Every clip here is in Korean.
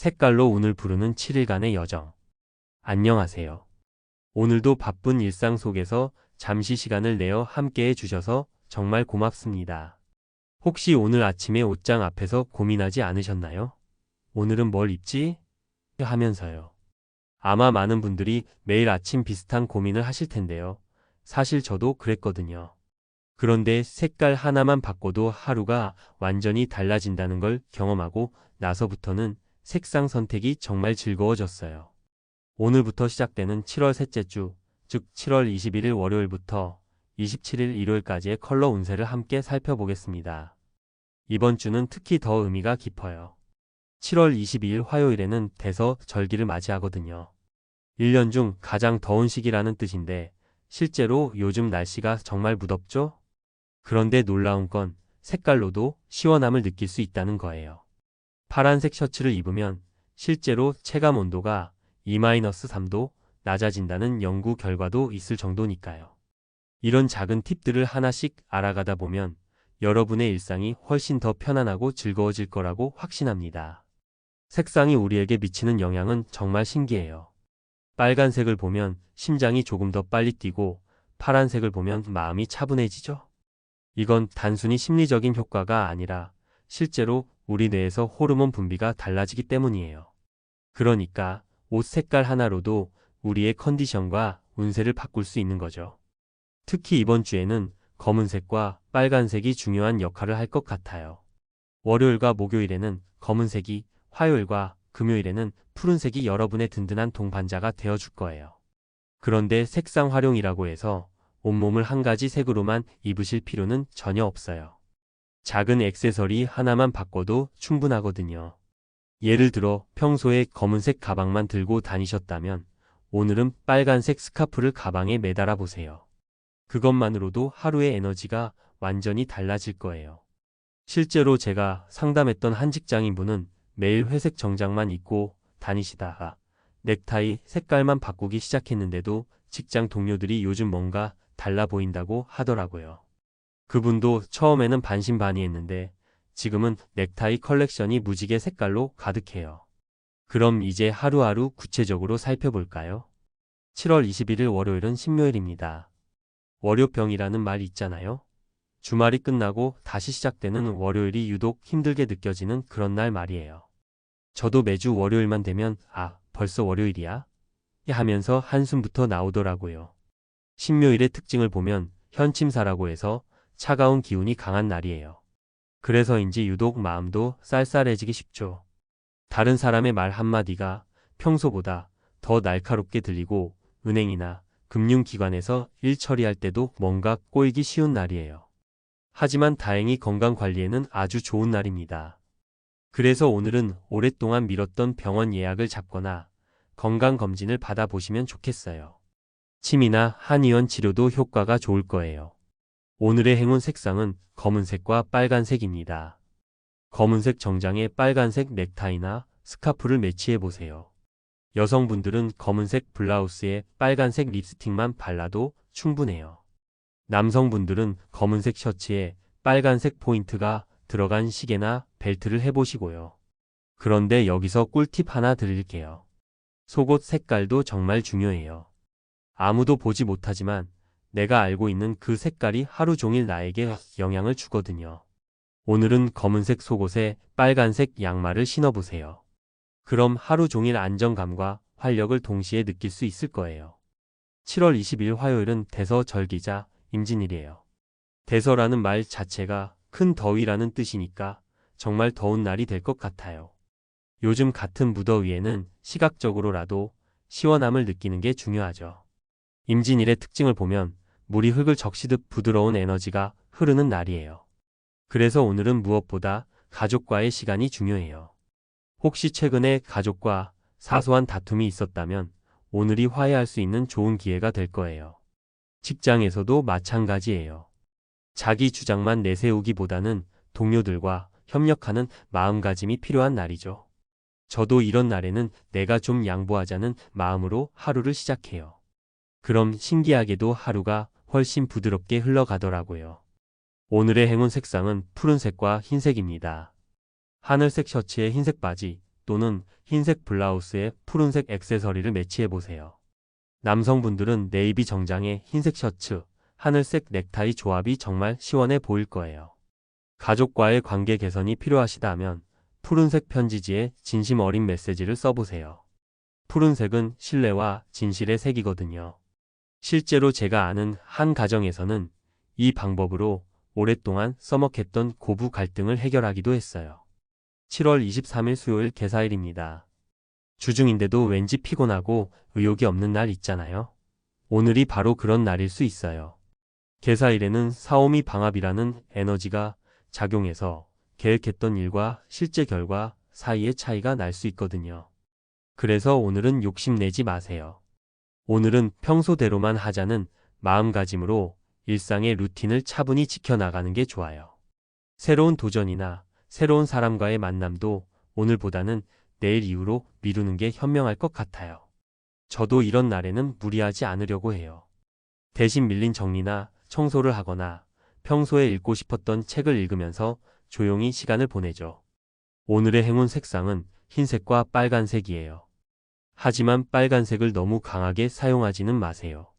색깔로 운을 부르는 7일간의 여정. 안녕하세요. 오늘도 바쁜 일상 속에서 잠시 시간을 내어 함께 해 주셔서 정말 고맙습니다. 혹시 오늘 아침에 옷장 앞에서 고민하지 않으셨나요? 오늘은 뭘 입지? 하면서요. 아마 많은 분들이 매일 아침 비슷한 고민을 하실 텐데요. 사실 저도 그랬거든요. 그런데 색깔 하나만 바꿔도 하루가 완전히 달라진다는 걸 경험하고 나서부터는 색상 선택이 정말 즐거워졌어요. 오늘부터 시작되는 7월 셋째 주, 즉 7월 21일 월요일부터 27일 일요일까지의 컬러 운세를 함께 살펴보겠습니다. 이번 주는 특히 더 의미가 깊어요. 7월 22일 화요일에는 대서 절기를 맞이하거든요. 1년 중 가장 더운 시기라는 뜻인데 실제로 요즘 날씨가 정말 무덥죠? 그런데 놀라운 건 색깔로도 시원함을 느낄 수 있다는 거예요. 파란색 셔츠를 입으면 실제로 체감 온도가 2-3도 낮아진다는 연구 결과도 있을 정도니까요. 이런 작은 팁들을 하나씩 알아가다 보면 여러분의 일상이 훨씬 더 편안하고 즐거워질 거라고 확신합니다. 색상이 우리에게 미치는 영향은 정말 신기해요. 빨간색을 보면 심장이 조금 더 빨리 뛰고 파란색을 보면 마음이 차분해지죠? 이건 단순히 심리적인 효과가 아니라 실제로 우리 뇌에서 호르몬 분비가 달라지기 때문이에요. 그러니까 옷 색깔 하나로도 우리의 컨디션과 운세를 바꿀 수 있는 거죠. 특히 이번 주에는 검은색과 빨간색이 중요한 역할을 할 것 같아요. 월요일과 목요일에는 검은색이, 화요일과 금요일에는 푸른색이 여러분의 든든한 동반자가 되어줄 거예요. 그런데 색상 활용이라고 해서 온몸을 한 가지 색으로만 입으실 필요는 전혀 없어요. 작은 액세서리 하나만 바꿔도 충분하거든요. 예를 들어 평소에 검은색 가방만 들고 다니셨다면 오늘은 빨간색 스카프를 가방에 매달아 보세요. 그것만으로도 하루의 에너지가 완전히 달라질 거예요. 실제로 제가 상담했던 한 직장인분은 매일 회색 정장만 입고 다니시다가 넥타이 색깔만 바꾸기 시작했는데도 직장 동료들이 요즘 뭔가 달라 보인다고 하더라고요. 그분도 처음에는 반신반의했는데 지금은 넥타이 컬렉션이 무지개 색깔로 가득해요. 그럼 이제 하루하루 구체적으로 살펴볼까요? 7월 21일 월요일은 신묘일입니다. 월요병이라는 말 있잖아요. 주말이 끝나고 다시 시작되는 월요일이 유독 힘들게 느껴지는 그런 날 말이에요. 저도 매주 월요일만 되면 아, 벌써 월요일이야? 하면서 한숨부터 나오더라고요. 신묘일의 특징을 보면 현침사라고 해서 차가운 기운이 강한 날이에요. 그래서인지 유독 마음도 쌀쌀해지기 쉽죠. 다른 사람의 말 한마디가 평소보다 더 날카롭게 들리고 은행이나 금융기관에서 일 처리할 때도 뭔가 꼬이기 쉬운 날이에요. 하지만 다행히 건강 관리에는 아주 좋은 날입니다. 그래서 오늘은 오랫동안 미뤘던 병원 예약을 잡거나 건강검진을 받아보시면 좋겠어요. 침이나 한의원 치료도 효과가 좋을 거예요. 오늘의 행운 색상은 검은색과 빨간색입니다. 검은색 정장에 빨간색 넥타이나 스카프를 매치해 보세요. 여성분들은 검은색 블라우스에 빨간색 립스틱만 발라도 충분해요. 남성분들은 검은색 셔츠에 빨간색 포인트가 들어간 시계나 벨트를 해보시고요. 그런데 여기서 꿀팁 하나 드릴게요. 속옷 색깔도 정말 중요해요. 아무도 보지 못하지만 내가 알고 있는 그 색깔이 하루 종일 나에게 영향을 주거든요. 오늘은 검은색 속옷에 빨간색 양말을 신어보세요. 그럼 하루 종일 안정감과 활력을 동시에 느낄 수 있을 거예요. 7월 20일 화요일은 대서절기자 임진일이에요. 대서라는 말 자체가 큰 더위라는 뜻이니까 정말 더운 날이 될 것 같아요. 요즘 같은 무더위에는 시각적으로라도 시원함을 느끼는 게 중요하죠. 임진일의 특징을 보면 물이 흙을 적시듯 부드러운 에너지가 흐르는 날이에요. 그래서 오늘은 무엇보다 가족과의 시간이 중요해요. 혹시 최근에 가족과 사소한 다툼이 있었다면 오늘이 화해할 수 있는 좋은 기회가 될 거예요. 직장에서도 마찬가지예요. 자기 주장만 내세우기보다는 동료들과 협력하는 마음가짐이 필요한 날이죠. 저도 이런 날에는 내가 좀 양보하자는 마음으로 하루를 시작해요. 그럼 신기하게도 하루가 훨씬 부드럽게 흘러가더라고요. 오늘의 행운 색상은 푸른색과 흰색입니다. 하늘색 셔츠에 흰색 바지, 또는 흰색 블라우스에 푸른색 액세서리를 매치해 보세요. 남성분들은 네이비 정장에 흰색 셔츠, 하늘색 넥타이 조합이 정말 시원해 보일 거예요. 가족과의 관계 개선이 필요하시다면 푸른색 편지지에 진심 어린 메시지를 써보세요. 푸른색은 신뢰와 진실의 색이거든요. 실제로 제가 아는 한 가정에서는 이 방법으로 오랫동안 써먹했던 고부 갈등을 해결하기도 했어요. 7월 23일 수요일 개사일입니다. 주중인데도 왠지 피곤하고 의욕이 없는 날 있잖아요. 오늘이 바로 그런 날일 수 있어요. 개사일에는 사오미 방압이라는 에너지가 작용해서 계획했던 일과 실제 결과 사이의 차이가 날 수 있거든요. 그래서 오늘은 욕심내지 마세요. 오늘은 평소대로만 하자는 마음가짐으로 일상의 루틴을 차분히 지켜나가는 게 좋아요. 새로운 도전이나 새로운 사람과의 만남도 오늘보다는 내일 이후로 미루는 게 현명할 것 같아요. 저도 이런 날에는 무리하지 않으려고 해요. 대신 밀린 정리나 청소를 하거나 평소에 읽고 싶었던 책을 읽으면서 조용히 시간을 보내죠. 오늘의 행운 색상은 흰색과 빨간색이에요. 하지만 빨간색을 너무 강하게 사용하지는 마세요.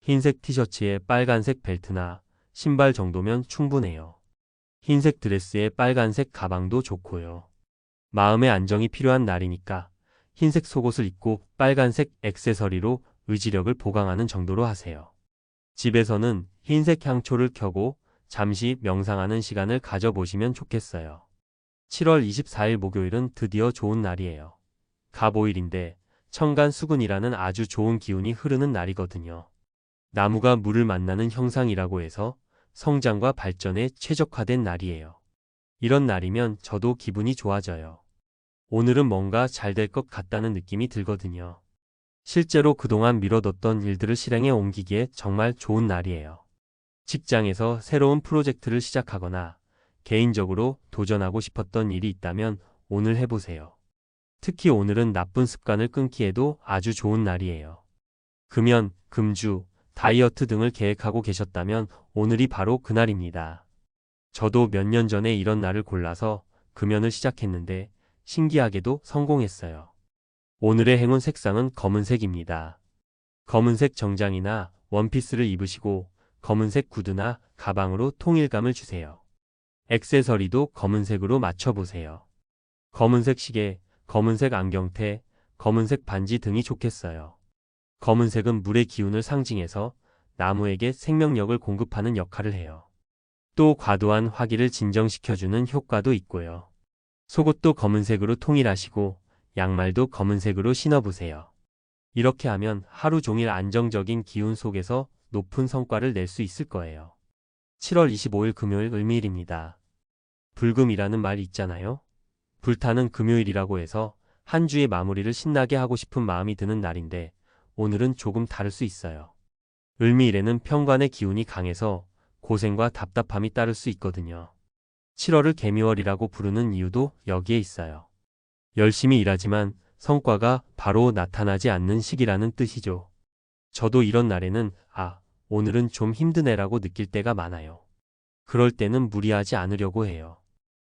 흰색 티셔츠에 빨간색 벨트나 신발 정도면 충분해요. 흰색 드레스에 빨간색 가방도 좋고요. 마음의 안정이 필요한 날이니까 흰색 속옷을 입고 빨간색 액세서리로 의지력을 보강하는 정도로 하세요. 집에서는 흰색 향초를 켜고 잠시 명상하는 시간을 가져보시면 좋겠어요. 7월 24일 목요일은 드디어 좋은 날이에요. 갑오일인데 청간 수근이라는 아주 좋은 기운이 흐르는 날이거든요. 나무가 물을 만나는 형상이라고 해서 성장과 발전에 최적화된 날이에요. 이런 날이면 저도 기분이 좋아져요. 오늘은 뭔가 잘 될 것 같다는 느낌이 들거든요. 실제로 그동안 미뤄뒀던 일들을 실행에 옮기기에 정말 좋은 날이에요. 직장에서 새로운 프로젝트를 시작하거나 개인적으로 도전하고 싶었던 일이 있다면 오늘 해보세요. 특히 오늘은 나쁜 습관을 끊기에도 아주 좋은 날이에요. 금연, 금주, 다이어트 등을 계획하고 계셨다면 오늘이 바로 그날입니다. 저도 몇 년 전에 이런 날을 골라서 금연을 시작했는데 신기하게도 성공했어요. 오늘의 행운 색상은 검은색입니다. 검은색 정장이나 원피스를 입으시고 검은색 구두나 가방으로 통일감을 주세요. 액세서리도 검은색으로 맞춰보세요. 검은색 시계, 검은색 안경테, 검은색 반지 등이 좋겠어요. 검은색은 물의 기운을 상징해서 나무에게 생명력을 공급하는 역할을 해요. 또 과도한 화기를 진정시켜주는 효과도 있고요. 속옷도 검은색으로 통일하시고 양말도 검은색으로 신어보세요. 이렇게 하면 하루 종일 안정적인 기운 속에서 높은 성과를 낼 수 있을 거예요. 7월 25일 금요일 을미일입니다. 불금이라는 말 있잖아요. 불타는 금요일이라고 해서 한 주의 마무리를 신나게 하고 싶은 마음이 드는 날인데 오늘은 조금 다를 수 있어요. 을미일에는 평관의 기운이 강해서 고생과 답답함이 따를 수 있거든요. 7월을 개미월이라고 부르는 이유도 여기에 있어요. 열심히 일하지만 성과가 바로 나타나지 않는 시기라는 뜻이죠. 저도 이런 날에는 아, 오늘은 좀 힘드네라고 느낄 때가 많아요. 그럴 때는 무리하지 않으려고 해요.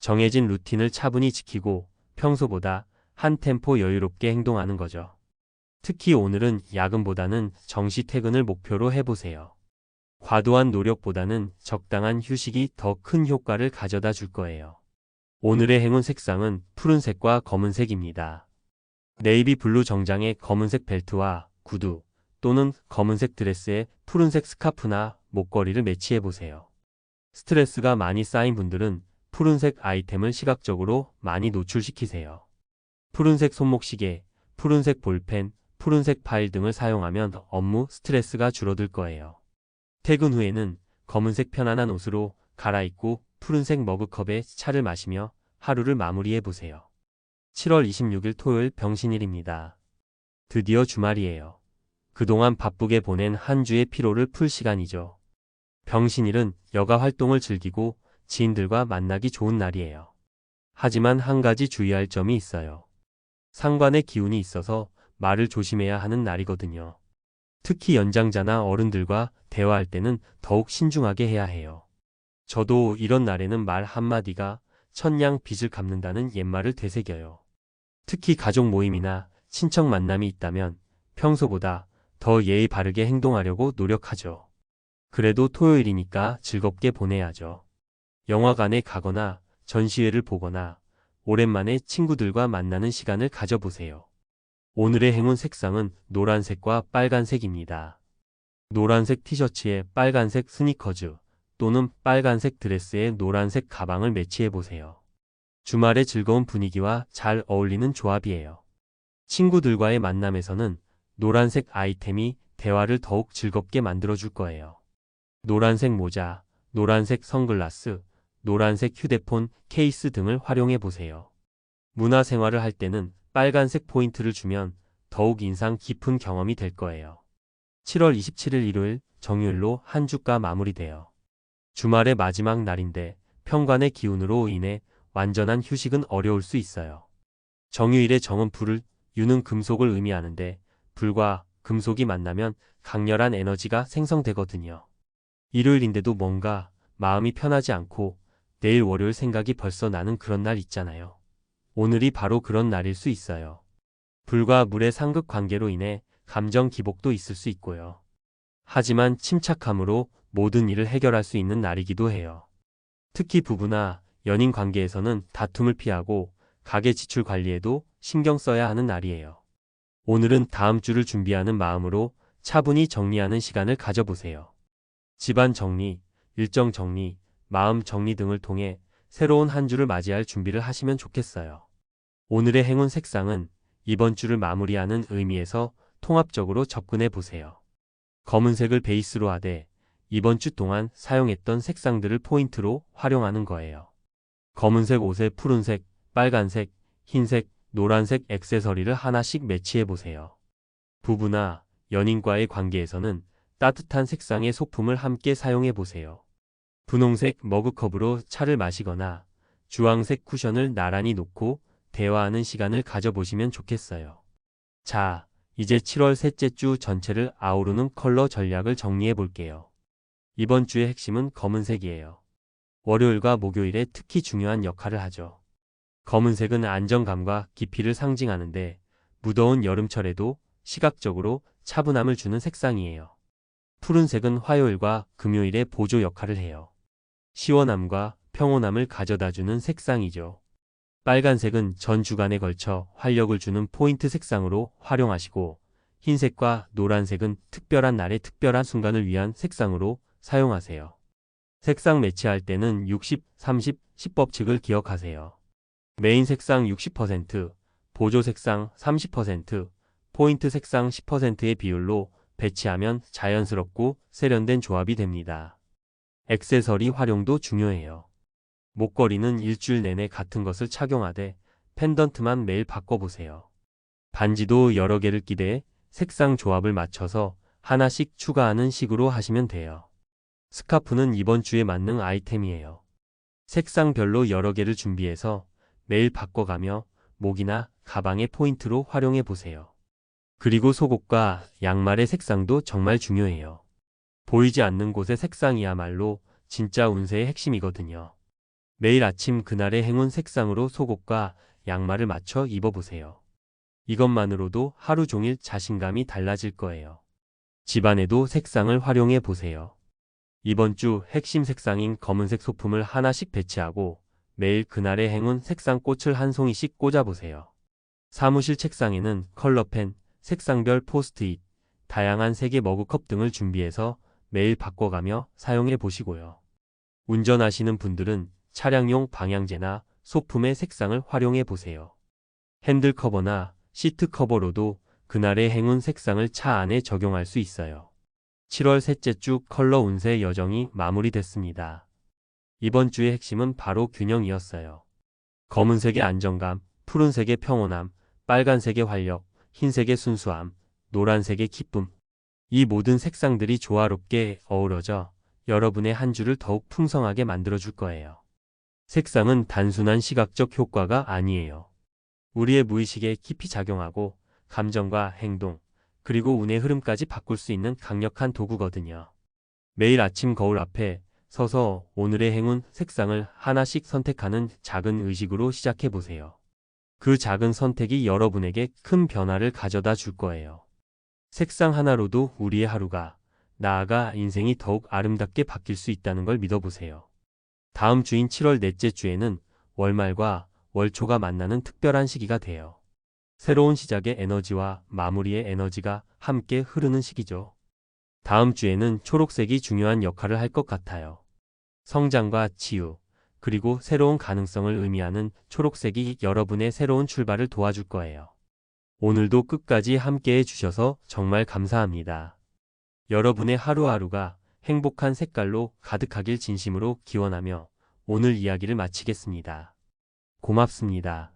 정해진 루틴을 차분히 지키고 평소보다 한 템포 여유롭게 행동하는 거죠. 특히 오늘은 야근보다는 정시 퇴근을 목표로 해보세요. 과도한 노력보다는 적당한 휴식이 더 큰 효과를 가져다 줄 거예요. 오늘의 행운 색상은 푸른색과 검은색입니다. 네이비 블루 정장에 검은색 벨트와 구두 또는 검은색 드레스에 푸른색 스카프나 목걸이를 매치해 보세요. 스트레스가 많이 쌓인 분들은 푸른색 아이템을 시각적으로 많이 노출시키세요. 푸른색 손목시계, 푸른색 볼펜, 푸른색 파일 등을 사용하면 업무 스트레스가 줄어들 거예요. 퇴근 후에는 검은색 편안한 옷으로 갈아입고 푸른색 머그컵에 차를 마시며 하루를 마무리해 보세요. 7월 26일 토요일 병신일입니다. 드디어 주말이에요. 그동안 바쁘게 보낸 한 주의 피로를 풀 시간이죠. 병신일은 여가 활동을 즐기고 지인들과 만나기 좋은 날이에요. 하지만 한 가지 주의할 점이 있어요. 상관의 기운이 있어서 말을 조심해야 하는 날이거든요. 특히 연장자나 어른들과 대화할 때는 더욱 신중하게 해야 해요. 저도 이런 날에는 말 한마디가 천냥 빚을 갚는다는 옛말을 되새겨요. 특히 가족 모임이나 친척 만남이 있다면 평소보다 더 예의 바르게 행동하려고 노력하죠. 그래도 토요일이니까 즐겁게 보내야죠. 영화관에 가거나 전시회를 보거나 오랜만에 친구들과 만나는 시간을 가져보세요. 오늘의 행운 색상은 노란색과 빨간색입니다. 노란색 티셔츠에 빨간색 스니커즈 또는 빨간색 드레스에 노란색 가방을 매치해 보세요. 주말의 즐거운 분위기와 잘 어울리는 조합이에요. 친구들과의 만남에서는 노란색 아이템이 대화를 더욱 즐겁게 만들어줄 거예요. 노란색 모자, 노란색 선글라스, 노란색 휴대폰 케이스 등을 활용해 보세요. 문화생활을 할 때는 빨간색 포인트를 주면 더욱 인상 깊은 경험이 될 거예요. 7월 27일 일요일 정유일로 한 주가 마무리돼요. 주말의 마지막 날인데 평관의 기운으로 인해 완전한 휴식은 어려울 수 있어요. 정유일의 정은 불을, 유는 금속을 의미하는데 불과 금속이 만나면 강렬한 에너지가 생성되거든요. 일요일인데도 뭔가 마음이 편하지 않고 내일 월요일 생각이 벌써 나는 그런 날 있잖아요. 오늘이 바로 그런 날일 수 있어요. 불과 물의 상극 관계로 인해 감정 기복도 있을 수 있고요. 하지만 침착함으로 모든 일을 해결할 수 있는 날이기도 해요. 특히 부부나 연인 관계에서는 다툼을 피하고 가계 지출 관리에도 신경 써야 하는 날이에요. 오늘은 다음 주를 준비하는 마음으로 차분히 정리하는 시간을 가져보세요. 집안 정리, 일정 정리, 마음 정리 등을 통해 새로운 한 주를 맞이할 준비를 하시면 좋겠어요. 오늘의 행운 색상은 이번 주를 마무리하는 의미에서 통합적으로 접근해 보세요. 검은색을 베이스로 하되 이번 주 동안 사용했던 색상들을 포인트로 활용하는 거예요. 검은색 옷에 푸른색, 빨간색, 흰색, 노란색 액세서리를 하나씩 매치해 보세요. 부부나 연인과의 관계에서는 따뜻한 색상의 소품을 함께 사용해 보세요. 분홍색 머그컵으로 차를 마시거나 주황색 쿠션을 나란히 놓고 대화하는 시간을 가져보시면 좋겠어요. 자, 이제 7월 셋째 주 전체를 아우르는 컬러 전략을 정리해 볼게요. 이번 주의 핵심은 검은색이에요. 월요일과 목요일에 특히 중요한 역할을 하죠. 검은색은 안정감과 깊이를 상징하는데 무더운 여름철에도 시각적으로 차분함을 주는 색상이에요. 푸른색은 화요일과 금요일에 보조 역할을 해요. 시원함과 평온함을 가져다주는 색상이죠. 빨간색은 전 주간에 걸쳐 활력을 주는 포인트 색상으로 활용하시고 흰색과 노란색은 특별한 날의 특별한 순간을 위한 색상으로 사용하세요. 색상 매치할 때는 60, 30, 10 법칙을 기억하세요. 메인 색상 60%, 보조 색상 30%, 포인트 색상 10%의 비율로 배치하면 자연스럽고 세련된 조합이 됩니다. 액세서리 활용도 중요해요. 목걸이는 일주일 내내 같은 것을 착용하되 펜던트만 매일 바꿔보세요. 반지도 여러 개를 끼대 색상 조합을 맞춰서 하나씩 추가하는 식으로 하시면 돼요. 스카프는 이번 주에 맞는 아이템이에요. 색상별로 여러 개를 준비해서 매일 바꿔가며 목이나 가방의 포인트로 활용해 보세요. 그리고 속옷과 양말의 색상도 정말 중요해요. 보이지 않는 곳의 색상이야말로 진짜 운세의 핵심이거든요. 매일 아침 그날의 행운 색상으로 속옷과 양말을 맞춰 입어보세요. 이것만으로도 하루 종일 자신감이 달라질 거예요. 집안에도 색상을 활용해 보세요. 이번 주 핵심 색상인 검은색 소품을 하나씩 배치하고 매일 그날의 행운 색상 꽃을 한 송이씩 꽂아보세요. 사무실 책상에는 컬러펜, 색상별 포스트잇, 다양한 색의 머그컵 등을 준비해서 매일 바꿔가며 사용해 보시고요. 운전하시는 분들은 차량용 방향제나 소품의 색상을 활용해 보세요. 핸들 커버나 시트 커버로도 그날의 행운 색상을 차 안에 적용할 수 있어요. 7월 셋째 주 컬러 운세 여정이 마무리됐습니다. 이번 주의 핵심은 바로 균형이었어요. 검은색의 안정감, 푸른색의 평온함, 빨간색의 활력, 흰색의 순수함, 노란색의 기쁨. 이 모든 색상들이 조화롭게 어우러져 여러분의 한 주를 더욱 풍성하게 만들어줄 거예요. 색상은 단순한 시각적 효과가 아니에요. 우리의 무의식에 깊이 작용하고 감정과 행동, 그리고 운의 흐름까지 바꿀 수 있는 강력한 도구거든요. 매일 아침 거울 앞에 서서 오늘의 행운 색상을 하나씩 선택하는 작은 의식으로 시작해 보세요. 그 작은 선택이 여러분에게 큰 변화를 가져다 줄 거예요. 색상 하나로도 우리의 하루가, 나아가 인생이 더욱 아름답게 바뀔 수 있다는 걸 믿어보세요. 다음 주인 7월 넷째 주에는 월말과 월초가 만나는 특별한 시기가 돼요. 새로운 시작의 에너지와 마무리의 에너지가 함께 흐르는 시기죠. 다음 주에는 초록색이 중요한 역할을 할 것 같아요. 성장과 치유, 그리고 새로운 가능성을 의미하는 초록색이 여러분의 새로운 출발을 도와줄 거예요. 오늘도 끝까지 함께 해 주셔서 정말 감사합니다. 여러분의 하루하루가 행복한 색깔로 가득하길 진심으로 기원하며 오늘 이야기를 마치겠습니다. 고맙습니다.